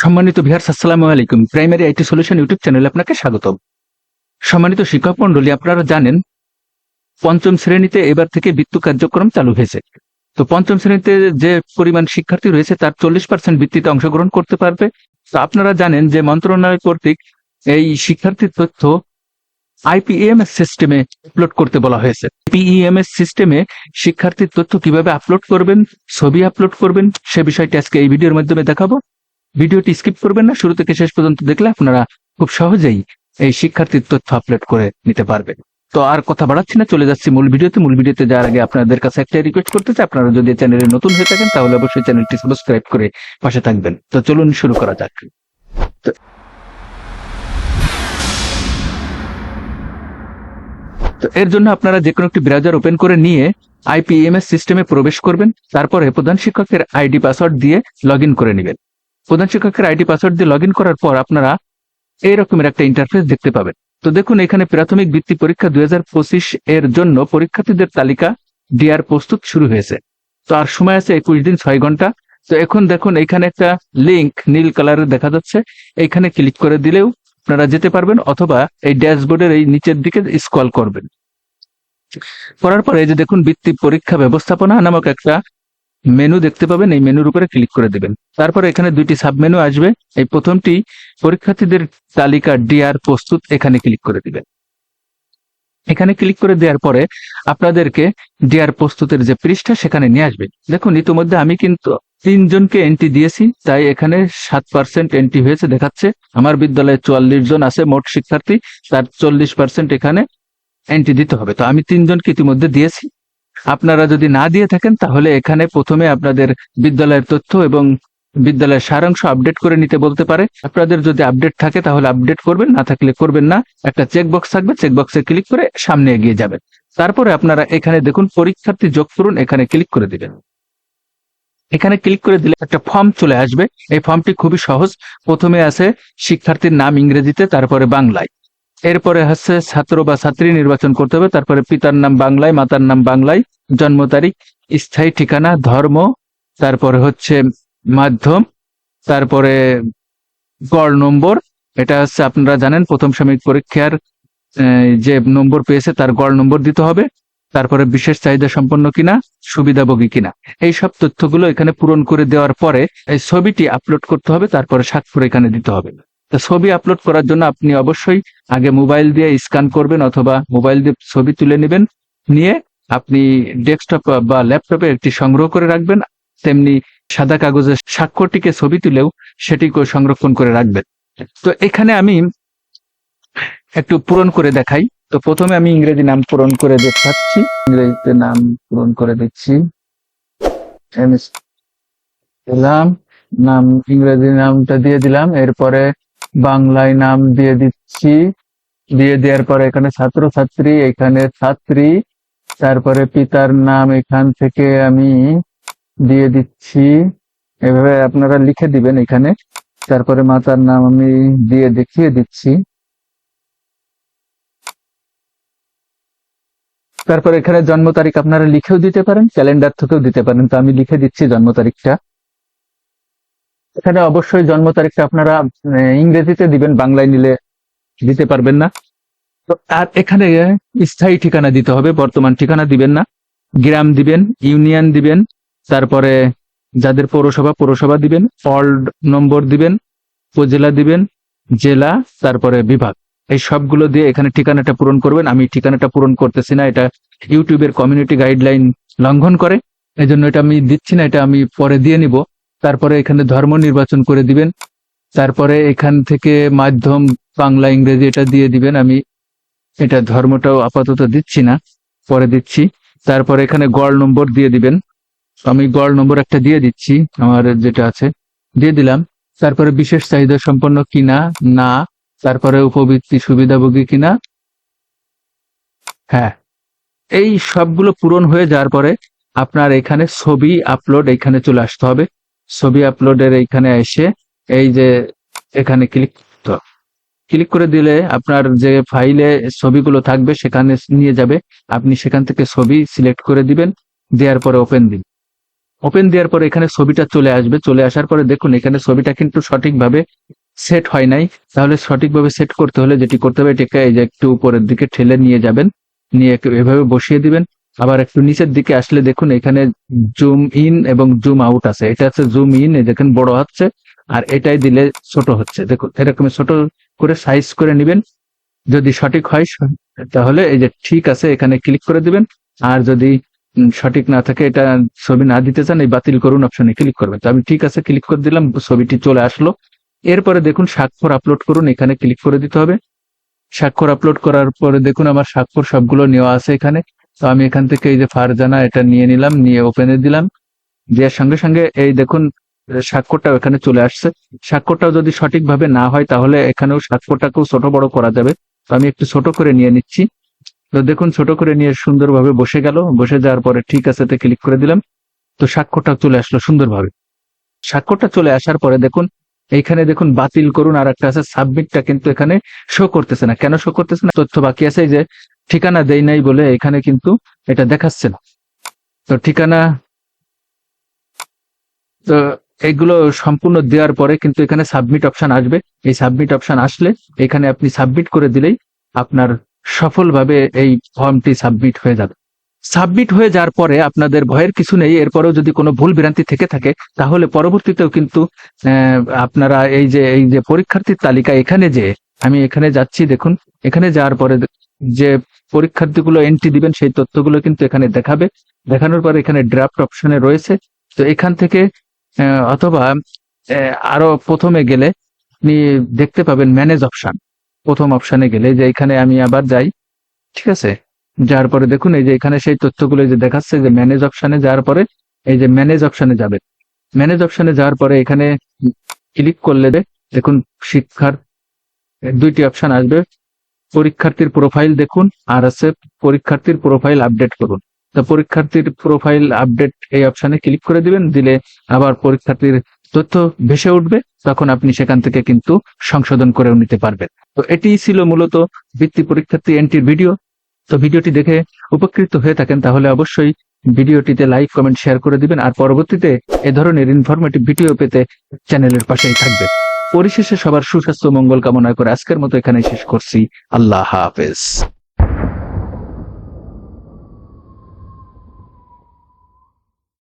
সম্মানিত ভিহার আসসালামু আলাইকুম। প্রাইমারি আইটি সলিউশন ইউটিউব চ্যানেলে আপনাকে স্বাগত সম্মানিত শিক্ষক মন্ডলী আপনারা জানেন পঞ্চম শ্রেণীতে এবার থেকে বৃত্তি কার্যক্রম চালু হয়েছে। তো পঞ্চম শ্রেণীতে যে পরিমাণ শিক্ষার্থী রয়েছে, তার চল্লিশ পার্সেন্ট বৃত্তিতে অংশগ্রহণ করতে পারবে। তো আপনারা জানেন যে মন্ত্রণালয় কর্তৃক এই শিক্ষার্থীর তথ্য আইপিএমএস সিস্টেমে আপলোড করতে বলা হয়েছে। পিইএমএস সিস্টেমে শিক্ষার্থীর তথ্য কীভাবে আপলোড করবেন, ছবি আপলোড করবেন, সে বিষয়টি আজকে এই ভিডিওর মাধ্যমে দেখাবো। ভিডিওটি স্কিপ করবেন না, শুরু থেকে শেষ পর্যন্ত দেখলে আপনারা খুব সহজেই এই শিক্ষার্থীর তথ্য আপলোড করে নিতে পারবেন। তো আর কথা বাড়াচ্ছি না, চলে যাচ্ছি মূল ভিডিওতে। মূল ভিডিওতে যাওয়ার আগে আপনাদের কাছে একটা রিকোয়েস্ট করতে চাই, আপনারা যদি চ্যানেলে নতুন হয়ে থাকেন, তাহলে অবশ্যই চ্যানেলটি সাবস্ক্রাইব করে পাশে থাকবেন। তো চলুন শুরু করা যাক। তো- এর জন্য আপনারা যে কোনো একটি ব্রাউজার ওপেন করে নিয়ে আইপিএমএস সিস্টেমে প্রবেশ করবেন, তারপরে প্রধান শিক্ষকের আইডি পাসওয়ার্ড দিয়ে লগ করে নেবেন। প্রধান শিক্ষকের আইডি, পাসওয়ার্ড দিয়ে লগ করার পর আপনারা এই রকমের একটা ইন্টারফেস দেখতে পাবেন। তো দেখুন, এখানে প্রাথমিক বৃত্তি পরীক্ষা দু হাজার পঁচিশ এর জন্য পরীক্ষার্থীদের তালিকা দেওয়ার প্রস্তুত শুরু হয়েছে। তো আর সময় আছে একুশ দিন, ছয় ঘণ্টা। তো এখন দেখুন, এখানে একটা লিংক নীল কালারের দেখা যাচ্ছে। এখানে ক্লিক করে দিলেও আপনারা যেতে পারবেন অথবা এই ড্যাশবোর্ডের এই নিচের দিকে স্কল করবেন। করার পরে যে দেখুন, বৃত্তি পরীক্ষা ব্যবস্থাপনা নামক একটা মেনু দেখতে পাবেন, এই মেনুর উপরে ক্লিক করে দেবেন। তারপরে এখানে দুইটি সাবমেনু আসবে। এই প্রথমটি পরীক্ষার্থীদের তালিকা ডিআর প্রস্তুত, এখানে ক্লিক করে দিবেন। এখানে ক্লিক করে দেওয়ার পরে আপনাদেরকে ডিআর প্রস্তুতের যে পৃষ্ঠা, সেখানে নিয়ে আসবে দেখুন, ইতিমধ্যে আমি কিন্তু তিনজনকে এন্ট্রি দিয়েছি, তাই এখানে সাত পার্সেন্ট এন্ট্রি হয়েছে, দেখাচ্ছে। আমার বিদ্যালয়ে চুয়াল্লিশ জন আছে, মোট শিক্ষার্থী, তার চল্লিশ পার্সেন্ট এখানে এন্ট্রি দিতে হবে। তো আমি তিনজনকে ইতিমধ্যে দিয়েছি। আপনারা যদি না দিয়ে থাকেন, তাহলে এখানে প্রথমে আপনাদের বিদ্যালয়ের তথ্য এবং বিদ্যালয়ের সারাংশ আপডেট করে নিতে বলতে পারে। আপনাদের যদি আপডেট থাকে, তাহলে আপডেট করবেন, না থাকলে করবেন না। একটা চেকবক্স থাকবে, চেকবক্সে ক্লিক করে সামনে এগিয়ে যাবেন। তারপরে আপনারা এখানে দেখুন, পরীক্ষার্থী যোগ করুন, এখানে ক্লিক করে দিবেন। এখানে ক্লিক করে দিলে একটা ফর্ম চলে আসবে। এই ফর্মটি খুবই সহজ। প্রথমে আছে শিক্ষার্থীর নাম ইংরেজিতে, তারপরে বাংলায়। এরপরে হচ্ছে ছাত্র বা ছাত্রী নির্বাচন করতে হবে। তারপরে পিতার নাম বাংলায়, মাতার নাম বাংলায়। জন্ম তারিখ, স্থায়ী ঠিকানা, ধর্ম, তারপরে হচ্ছে মাধ্যম, তারপরে গড় নম্বর, এটা হচ্ছে আপনারা জানেন প্রথম সাময়িক পরীক্ষার যে নম্বর পেয়েছে তার গড় নম্বর দিতে হবে, তারপরে বিশেষ চাহিদা সম্পন্ন কিনা, সুবিধাভোগী কিনা। এই সব তথ্যগুলো এখানে পূরণ করে দেওয়ার পরে এই ছবিটি আপলোড করতে হবে, তারপরে স্বাক্ষর এখানে দিতে হবে। ছবি আপলোড করার জন্য আপনি অবশ্যই আগে মোবাইল দিয়ে স্ক্যান করবেন অথবা মোবাইল দিয়ে ছবি তুলে নেবেন, নিয়ে আপনি ডেস্কটপ বা ল্যাপটপে একটি সংগ্রহ করে রাখবেন, তেমনি সাদা কাগজে স্বাক্ষরটিকে ছবি তুলেও সেটিকে সংরক্ষণ করে রাখবেন। তো এখানে আমি একটু পূরণ করে দেখাই। তো প্রথমে আমি ইংরেজি নাম পূরণ করে দেখাচ্ছি। ইংরেজিতে নাম পূরণ করে দিচ্ছি। দিলাম, নাম, ইংরেজি নামটা দিয়ে দিলাম। এরপরে বাংলায় নাম দিয়ে দিচ্ছি। দিয়ে দেওয়ার পরে এখানে ছাত্র ছাত্রী এখানে ছাত্রী তারপরে পিতার নাম এখান থেকে আমি দিয়ে দিচ্ছি। এভাবে আপনারা লিখে দিবেন এখানে। তারপরে মাতার নাম আমি দিয়ে দেখিয়ে দিচ্ছি। তারপর এখানে জন্ম তারিখ আপনারা লিখেও দিতে পারেন, ক্যালেন্ডার থেকেও দিতে পারেন। তো আমি লিখে দিচ্ছি জন্ম তারিখটা। এখানে অবশ্যই জন্ম তারিখটা আপনারা ইংরেজিতে দিবেন, বাংলায় নিলে দিতে পারবেন না। তো আর এখানে স্থায়ী ঠিকানা দিতে হবে, বর্তমান ঠিকানা দিবেন না। গ্রাম দিবেন, ইউনিয়ন দিবেন, তারপরে যাদের পৌরসভা পৌরসভা দিবেন, ওয়ার্ড নম্বর দিবেন, উপজেলা দিবেন, জেলা, তারপরে বিভাগ। এই সবগুলো দিয়ে এখানে ঠিকানাটা পূরণ করবেন। আমি ঠিকানাটা পূরণ করতেছি না, এটা ইউটিউবের কমিউনিটি গাইডলাইন লঙ্ঘন করে। এই জন্য এটা আমি দিচ্ছি না, এটা আমি পরে দিয়ে নিব। তারপরে এখানে ধর্ম নির্বাচন করে দিবেন। তারপরে এখান থেকে মাধ্যম বাংলা ইংরেজি এটা দিয়ে দিবেন। আমি এটা ধর্মটাও আপাতত দিচ্ছি না, পরে দিচ্ছি। তারপরে এখানে গড় নম্বর দিয়ে দিবেন। আমি গড় নম্বর একটা দিয়ে দিচ্ছি, আমার যেটা আছে, দিয়ে দিলাম। তারপরে বিশেষ চাহিদা সম্পন্ন কিনা? না। তারপরে উপবৃত্তি সুবিধাভোগী কিনা? হ্যাঁ। এই সবগুলো পূরণ হয়ে যাওয়ার পরে আপনার এখানে ছবি আপলোড এখানে চলে আসতে হবে। ছবি আপলোডের এইখানে এসে এই যে এখানে ক্লিক ক্লিক করে দিলে আপনার যে ফাইলে ছবিগুলো থাকবে সেখানে নিয়ে যাবে। আপনি সেখান থেকে ছবি সিলেক্ট করে দিবেন, দেওয়ার পরে ওপেন দিন। ওপেন দেওয়ার পরে এখানে ছবিটা চলে আসবে। চলে আসার পরে দেখুন, এখানে ছবিটা কিন্তু সঠিকভাবে সেট হয় নাই। তাহলে সঠিকভাবে সেট করতে হলে যেটি করতে হবে, এটাকে এই যে একটু উপরের দিকে ঠেলে নিয়ে যাবেন। নিয়ে এভাবে বসিয়ে দিবেন। আবার একটু নিচের দিকে আসলে দেখুন, এখানে জুম ইন এবং জুম আউট আছে। এটা হচ্ছে জুম ইন দেখেন বড় হচ্ছে, আর এটাই দিলে ছোট হচ্ছে। দেখুন, এরকম ছোট করে সাইজ করে নেবেন। যদি সঠিক হয়, তাহলে এই যে ঠিক আছে, এখানে ক্লিক করে দিবেন। আর যদি সঠিক না থাকে, এটা ছবি না দিতে চান, এই বাতিল করুন অপশনে ক্লিক করবেন। তো আমি ঠিক আছে ক্লিক করে দিলাম, ছবিটি চলে আসলো। এরপরে দেখুন, স্বাক্ষর আপলোড করুন, এখানে ক্লিক করে দিতে হবে। স্বাক্ষর আপলোড করার পরে দেখুন, আমার স্বাক্ষর সবগুলো নেওয়া আছে এখানে। তো আমি এখান থেকে এই যে ফারজানা, এটা নিয়ে নিলাম, নিয়ে ওপেনে দিলাম। দেওয়ার সঙ্গে সঙ্গে এই দেখুন আহ, স্বাক্ষরটাও এখানে চলে আসছে। স্বাক্ষরটাও যদি সঠিকভাবে না হয় তাহলে এখানেও স্বাক্ষরটাকেও ছোট বড় করা যাবে। তো আমি একটু ছোট করে নিয়ে নিচ্ছি। তো দেখুন ছোট করে নিয়ে সুন্দরভাবে বসে গেল। বসে যাওয়ার পরে ঠিক আছে তে ক্লিক করে দিলাম। তো স্বাক্ষরটা চলে আসলো সুন্দরভাবে। স্বাক্ষরটা চলে আসার পরে দেখুন এইখানে দেখুন বাতিল করুন আর একটা আছে সাবমিটটা কিন্তু এখানে শো করতেছে না। কেন শো করতেছে না? তথ্য বাকি আছে যে ঠিকানা দেই নাই বলে এখানে কিন্তু এটা দেখাচ্ছে না। তো ঠিকানা তো এগুলো সম্পূর্ণ দেওয়ার পরে কিন্তু এখানে সাবমিট অপশন আসবে। এই সাবমিট অপশন আসলে এখানে আপনি সাবমিট করে দিলেই আপনার সফলভাবে এই ফর্মটি সাবমিট হয়ে যাবে। সাবমিট হয়ে যাওয়ার পরে আপনাদের ভয়ের কিছু নেই, এরপরেও যদি কোনো ভুল বিরান্তি থেকে থাকে, তাহলে পরবর্তীতেও কিন্তু আপনারা এই যে এই যে পরীক্ষার্থীর তালিকা এখানে যে, আমি এখানে যাচ্ছি, দেখুন, এখানে যাওয়ার পরে যে পরীক্ষার্থীগুলো এন্ট্রি দিবেন, সেই তথ্যগুলো কিন্তু এখানে দেখাবে। দেখানোর পরে এখানে ড্রাফট অপশনে রয়েছে। তো এখান থেকে অথবা আরও প্রথমে গেলে আপনি দেখতে পাবেন ম্যানেজ অপশন প্রথম অপশানে গেলে যে এখানে আমি আবার যাই, ঠিক আছে? যাওয়ার পরে দেখুন, এই যে এখানে সেই তথ্যগুলো যে দেখাচ্ছে যে ম্যানেজ অপশানে যাওয়ার পরে, এই যে ম্যানেজ অপশানে যাবে। ম্যানেজ অপশানে যাওয়ার পরে এখানে ক্লিক করলে দেখুন, শিক্ষার দুইটি অপশান আসবে। পরীক্ষার্থীর প্রোফাইল দেখুন, আর আছে পরীক্ষার্থীর প্রোফাইল আপডেট করুন। পরীক্ষার্থীর প্রোফাইল আপডেট এই অপশনে ক্লিক করে দিবেন, দিলে আবার পরীক্ষার্থীর তথ্য ভেসে উঠবে, তখন আপনি সেখান থেকে কিন্তু সংশোধন করেও নিতে পারবেন। তো এটি ছিল মূলত বৃত্তি পরীক্ষার্থী এন্ট্রির ভিডিও। তো ভিডিওটি দেখে উপকৃত হয়ে থাকেন, তাহলে অবশ্যই ভিডিওটিতে লাইক কমেন্ট শেয়ার করে দিবেন, আর পরবর্তীতে এ ধরনের ইনফরমেটিভ ভিডিও পেতে চ্যানেলের পাশেই থাকবে পরিশেষে সবার সুস্বাস্থ্য, মঙ্গল কামনা করে আজকের মতো এখানে শেষ করছি। আল্লাহ হাফেজ।